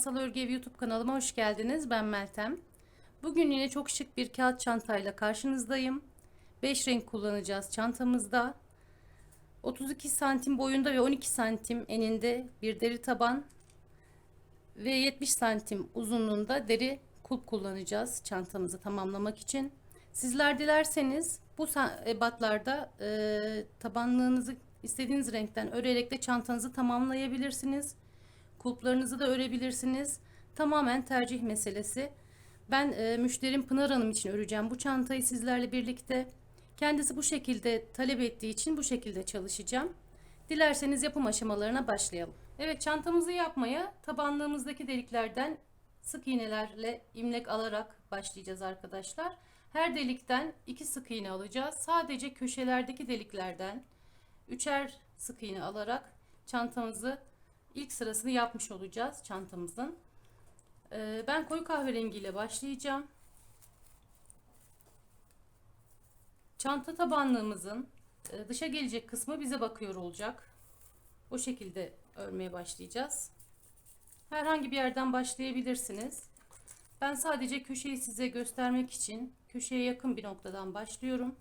Masal Örgü Evi YouTube kanalıma hoş geldiniz. Ben Meltem. Bugün yine çok şık bir kağıt çantayla karşınızdayım. 5 renk kullanacağız çantamızda. 32 santim boyunda ve 12 santim eninde bir deri taban ve 70 santim uzunluğunda deri kulp kullanacağız çantamızı tamamlamak için. Sizler dilerseniz bu sa- ebatlarda e, tabanlığınızı istediğiniz renkten örerek de çantanızı tamamlayabilirsiniz. Kulplarınızı da örebilirsiniz. Tamamen tercih meselesi. Ben e, müşterim Pınar Hanım için öreceğim bu çantayı sizlerle birlikte. Kendisi bu şekilde talep ettiği için bu şekilde çalışacağım. Dilerseniz yapım aşamalarına başlayalım. Evet çantamızı yapmaya tabanlığımızdaki deliklerden sık iğnelerle imlek alarak başlayacağız arkadaşlar. Her delikten iki sık iğne alacağız. Sadece köşelerdeki deliklerden üçer sık iğne alarak çantamızı ilk sırasını yapmış olacağız çantamızın. Ee, ben koyu kahverengi ile başlayacağım. Çanta tabanlığımızın e, dışa gelecek kısmı bize bakıyor olacak. O şekilde örmeye başlayacağız. Herhangi bir yerden başlayabilirsiniz. Ben sadece köşeyi size göstermek için köşeye yakın bir noktadan başlıyorum.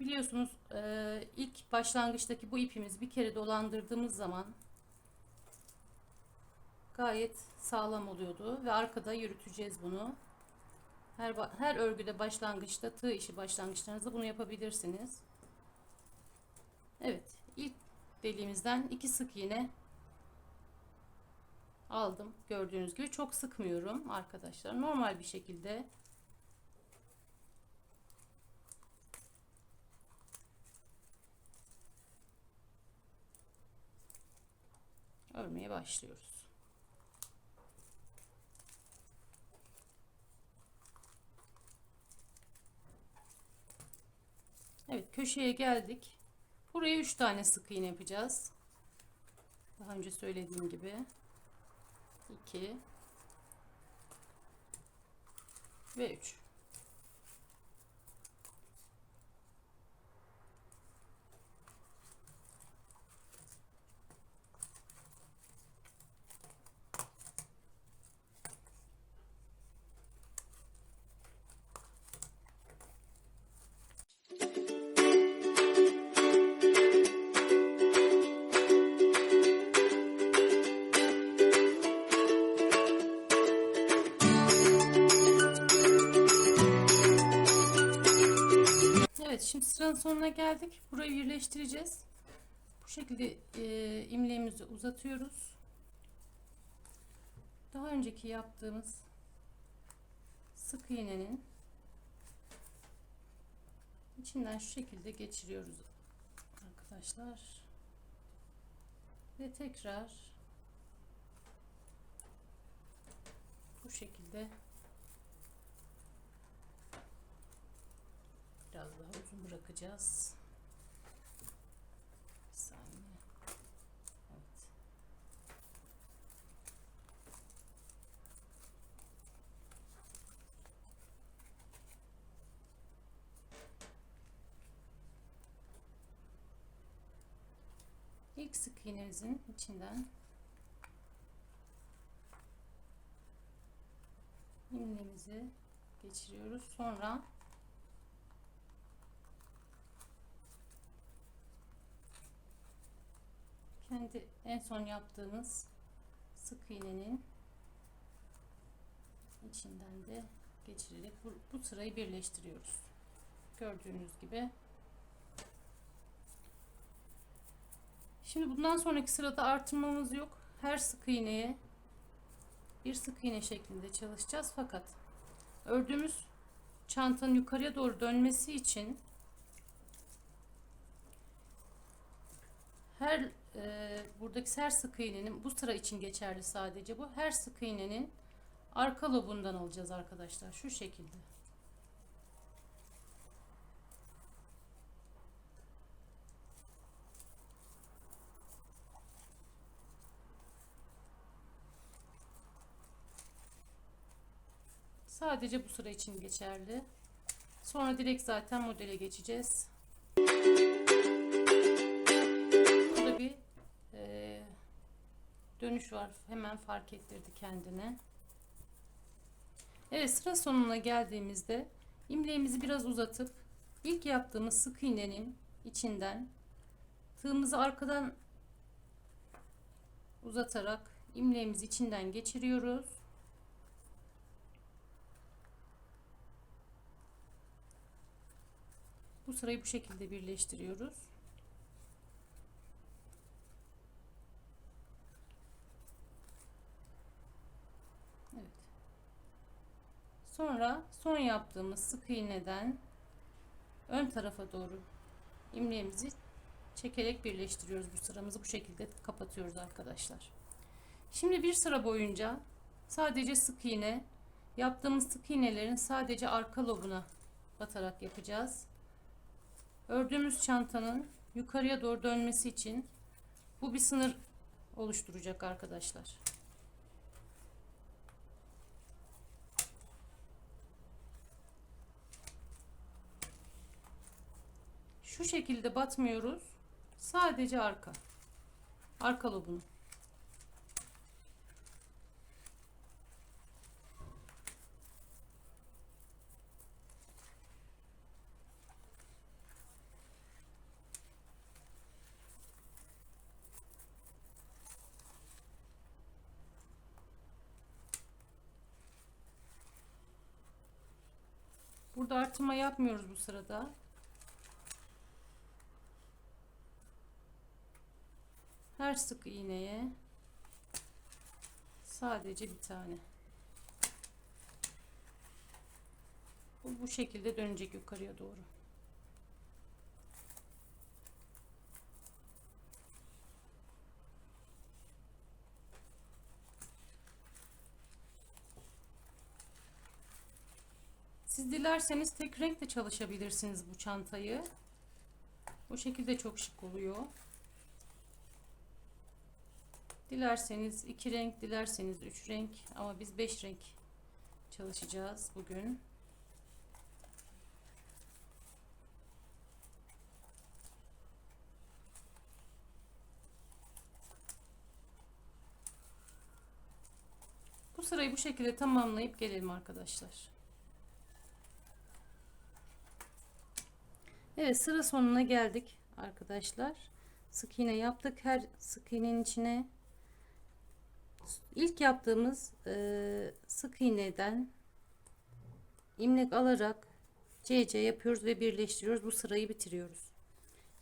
Biliyorsunuz e, ilk başlangıçtaki bu ipimiz bir kere dolandırdığımız zaman gayet sağlam oluyordu ve arkada yürüteceğiz bunu. Her, her örgüde başlangıçta tığ işi başlangıçlarınızda bunu yapabilirsiniz. Evet ilk deliğimizden iki sık iğne aldım. Gördüğünüz gibi çok sıkmıyorum arkadaşlar. Normal bir şekilde örmeye başlıyoruz. Evet köşeye geldik. Buraya 3 tane sık iğne yapacağız. Daha önce söylediğim gibi. 2 ve 3. şimdi sıranın sonuna geldik. Burayı birleştireceğiz. Bu şekilde e, imleğimizi uzatıyoruz. Daha önceki yaptığımız sık iğnenin içinden şu şekilde geçiriyoruz arkadaşlar. Ve tekrar bu şekilde Biraz daha uzun bırakacağız. Bir saniye. Evet. İlk sık iğnemizin içinden ilmeğimizi geçiriyoruz. Sonra kendi en son yaptığımız sık iğnenin içinden de geçirerek bu, bu sırayı birleştiriyoruz. Gördüğünüz gibi. Şimdi bundan sonraki sırada artırmamız yok. Her sık iğneye bir sık iğne şeklinde çalışacağız fakat ördüğümüz çantanın yukarıya doğru dönmesi için her e, buradaki her sık iğnenin bu sıra için geçerli sadece bu. Her sık iğnenin arka lobundan alacağız arkadaşlar. Şu şekilde. Sadece bu sıra için geçerli. Sonra direkt zaten modele geçeceğiz. Dönüş var. Hemen fark ettirdi kendine. Evet sıra sonuna geldiğimizde imleğimizi biraz uzatıp ilk yaptığımız sık iğnenin içinden tığımızı arkadan uzatarak imleğimizi içinden geçiriyoruz. Bu sırayı bu şekilde birleştiriyoruz. Evet. Sonra son yaptığımız sık iğneden ön tarafa doğru imleğimizi çekerek birleştiriyoruz. Bu sıramızı bu şekilde kapatıyoruz arkadaşlar. Şimdi bir sıra boyunca sadece sık iğne yaptığımız sık iğnelerin sadece arka lobuna batarak yapacağız. Ördüğümüz çantanın yukarıya doğru dönmesi için bu bir sınır oluşturacak arkadaşlar. Şu şekilde batmıyoruz. Sadece arka. Arka lobunu. Burada artırma yapmıyoruz bu sırada. Sık iğneye sadece bir tane. Bu, bu şekilde dönecek yukarıya doğru. Siz dilerseniz tek renk de çalışabilirsiniz bu çantayı. Bu şekilde çok şık oluyor. Dilerseniz iki renk, dilerseniz üç renk ama biz beş renk çalışacağız bugün. Bu sırayı bu şekilde tamamlayıp gelelim arkadaşlar. Evet sıra sonuna geldik arkadaşlar. Sık iğne yaptık. Her sık iğnenin içine ilk yaptığımız e, sık iğneden imlek alarak CC yapıyoruz ve birleştiriyoruz. Bu sırayı bitiriyoruz.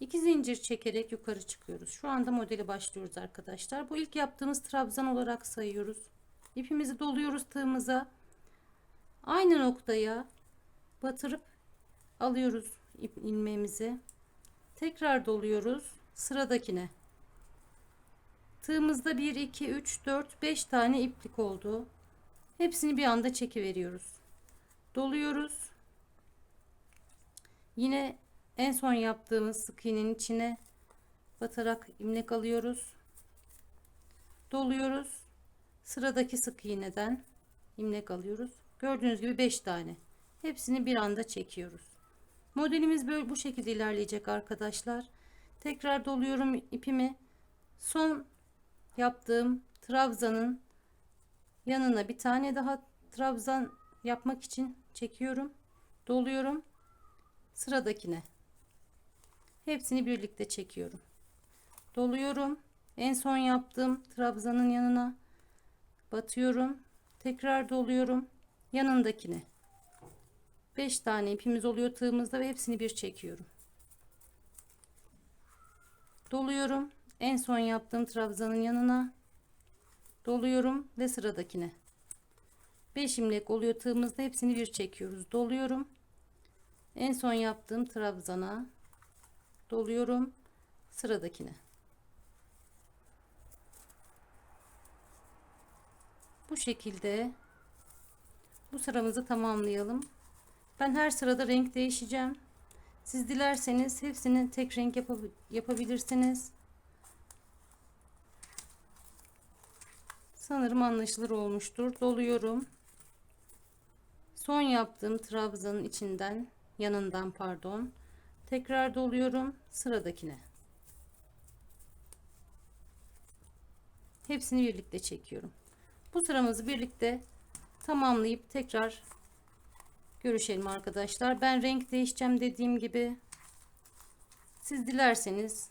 İki zincir çekerek yukarı çıkıyoruz. Şu anda modeli başlıyoruz arkadaşlar. Bu ilk yaptığımız trabzan olarak sayıyoruz. İpimizi doluyoruz tığımıza. Aynı noktaya batırıp alıyoruz ilmeğimizi. Tekrar doluyoruz sıradakine. Tığımızda 1 2 3 4 5 tane iplik oldu. Hepsini bir anda çekiveriyoruz. Doluyoruz. Yine en son yaptığımız sık iğnenin içine batarak ilmek alıyoruz. Doluyoruz. Sıradaki sık iğneden ilmek alıyoruz. Gördüğünüz gibi 5 tane. Hepsini bir anda çekiyoruz. Modelimiz böyle bu şekilde ilerleyecek arkadaşlar. Tekrar doluyorum ipimi. Son yaptığım trabzanın yanına bir tane daha trabzan yapmak için çekiyorum. Doluyorum. Sıradakine. Hepsini birlikte çekiyorum. Doluyorum. En son yaptığım trabzanın yanına batıyorum. Tekrar doluyorum. Yanındakine. 5 tane ipimiz oluyor tığımızda ve hepsini bir çekiyorum. Doluyorum. En son yaptığım trabzanın yanına doluyorum ve sıradakine. 5 imlek oluyor tığımızda hepsini bir çekiyoruz. Doluyorum. En son yaptığım trabzana doluyorum sıradakine. Bu şekilde bu sıramızı tamamlayalım. Ben her sırada renk değişeceğim. Siz dilerseniz hepsini tek renk yapab yapabilirsiniz. Sanırım anlaşılır olmuştur. Doluyorum. Son yaptığım trabzanın içinden, yanından pardon. Tekrar doluyorum sıradakine. hepsini birlikte çekiyorum. Bu sıramızı birlikte tamamlayıp tekrar görüşelim arkadaşlar. Ben renk değişeceğim dediğim gibi siz dilerseniz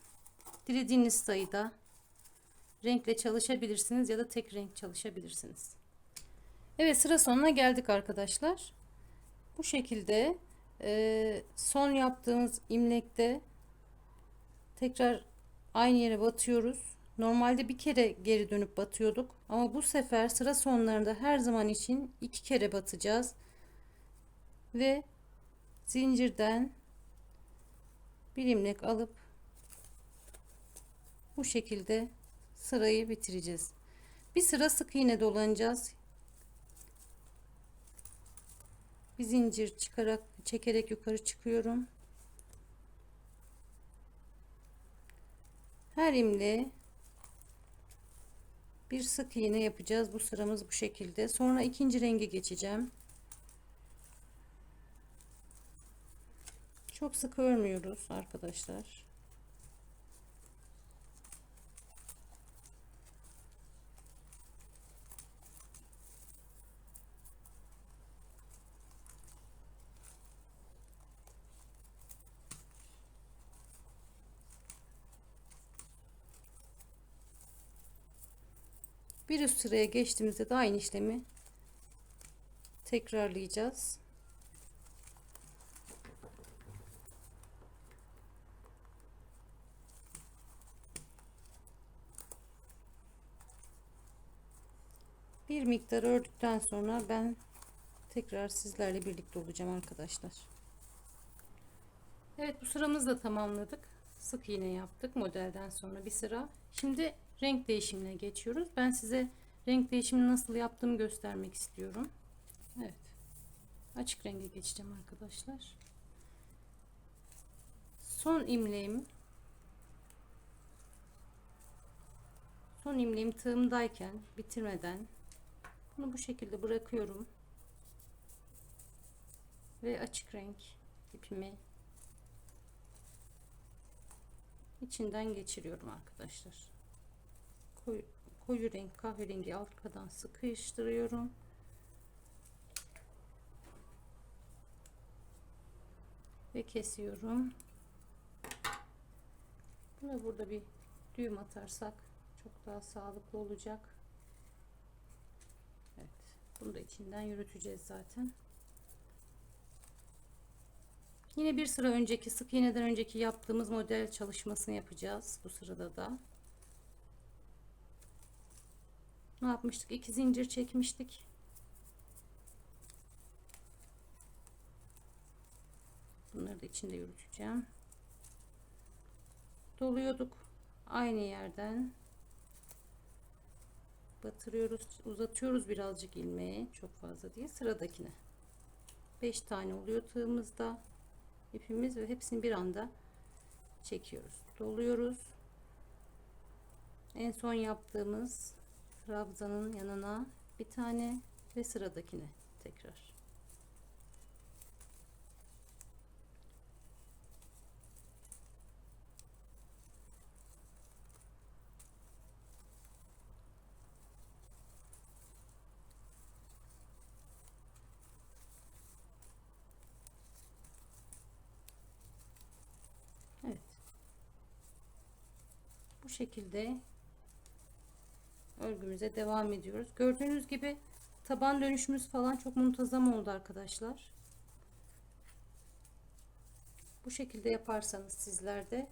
dilediğiniz sayıda renkle çalışabilirsiniz ya da tek renk çalışabilirsiniz. Evet sıra sonuna geldik arkadaşlar. Bu şekilde e, son yaptığımız imlekte tekrar aynı yere batıyoruz. Normalde bir kere geri dönüp batıyorduk ama bu sefer sıra sonlarında her zaman için iki kere batacağız ve zincirden bir imlek alıp bu şekilde sırayı bitireceğiz. Bir sıra sık iğne dolanacağız. Bir zincir çıkarak çekerek yukarı çıkıyorum. Her imle bir sık iğne yapacağız. Bu sıramız bu şekilde. Sonra ikinci renge geçeceğim. Çok sık örmüyoruz arkadaşlar. Bir üst sıraya geçtiğimizde de aynı işlemi tekrarlayacağız. Bir miktar ördükten sonra ben tekrar sizlerle birlikte olacağım arkadaşlar. Evet bu sıramızı da tamamladık. Sık iğne yaptık modelden sonra bir sıra. Şimdi renk değişimine geçiyoruz. Ben size renk değişimini nasıl yaptığımı göstermek istiyorum. Evet. Açık renge geçeceğim arkadaşlar. Son imleğim son imleğim tığımdayken bitirmeden bunu bu şekilde bırakıyorum ve açık renk ipimi içinden geçiriyorum arkadaşlar koyu, koyu renk kahverengi arkadan sıkıştırıyorum. Ve kesiyorum. Buna burada bir düğüm atarsak çok daha sağlıklı olacak. Evet bunu da içinden yürüteceğiz zaten. Yine bir sıra önceki sık iğneden önceki yaptığımız model çalışmasını yapacağız bu sırada da. Ne yapmıştık? İki zincir çekmiştik. Bunları da içinde yürüteceğim. Doluyorduk. Aynı yerden batırıyoruz, uzatıyoruz birazcık ilmeği. Çok fazla değil. Sıradakine. 5 tane oluyor tığımızda ipimiz ve hepsini bir anda çekiyoruz doluyoruz en son yaptığımız trabzanın yanına bir tane ve sıradakine tekrar. Bu şekilde örgümüze devam ediyoruz. Gördüğünüz gibi taban dönüşümüz falan çok muntazam oldu arkadaşlar. Bu şekilde yaparsanız sizler de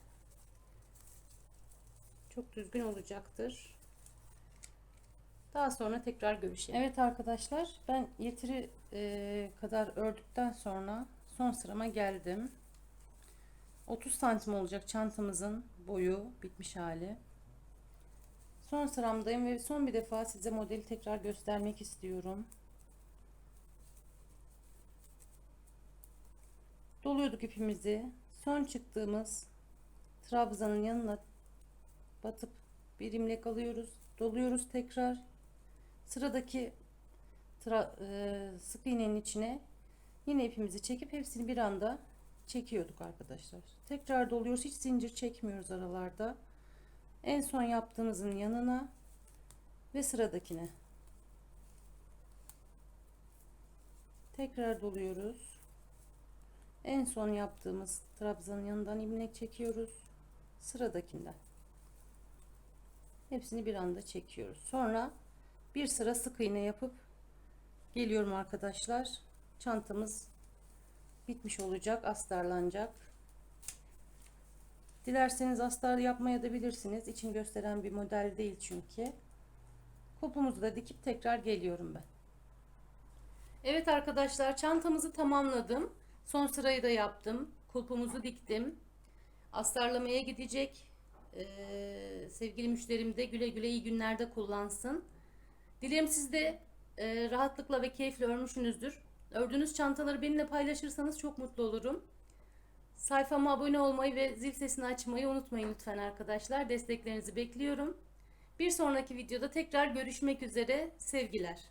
çok düzgün olacaktır. Daha sonra tekrar görüşelim. Evet arkadaşlar ben yeteri e, kadar ördükten sonra son sırama geldim. 30 santim olacak çantamızın boyu bitmiş hali. Son sıramdayım ve son bir defa size modeli tekrar göstermek istiyorum. Doluyorduk ipimizi. Son çıktığımız trabzanın yanına batıp bir imlek alıyoruz. Doluyoruz tekrar. Sıradaki tra, e, sık iğnenin içine yine ipimizi çekip hepsini bir anda çekiyorduk arkadaşlar. Tekrar doluyoruz. Hiç zincir çekmiyoruz aralarda. En son yaptığımızın yanına ve sıradakine. Tekrar doluyoruz. En son yaptığımız trabzanın yanından ilmek çekiyoruz. Sıradakinden. Hepsini bir anda çekiyoruz. Sonra bir sıra sık iğne yapıp geliyorum arkadaşlar. Çantamız bitmiş olacak, astarlanacak. Dilerseniz astar yapmaya da bilirsiniz. İçin gösteren bir model değil çünkü. Kulpumuzu da dikip tekrar geliyorum ben. Evet arkadaşlar çantamızı tamamladım. Son sırayı da yaptım. Kulpumuzu diktim. Astarlamaya gidecek. Ee, sevgili müşterim de güle güle iyi günlerde kullansın. Dilerim siz de e, rahatlıkla ve keyifle örmüşsünüzdür. Ördüğünüz çantaları benimle paylaşırsanız çok mutlu olurum. Sayfama abone olmayı ve zil sesini açmayı unutmayın lütfen arkadaşlar. Desteklerinizi bekliyorum. Bir sonraki videoda tekrar görüşmek üzere. Sevgiler.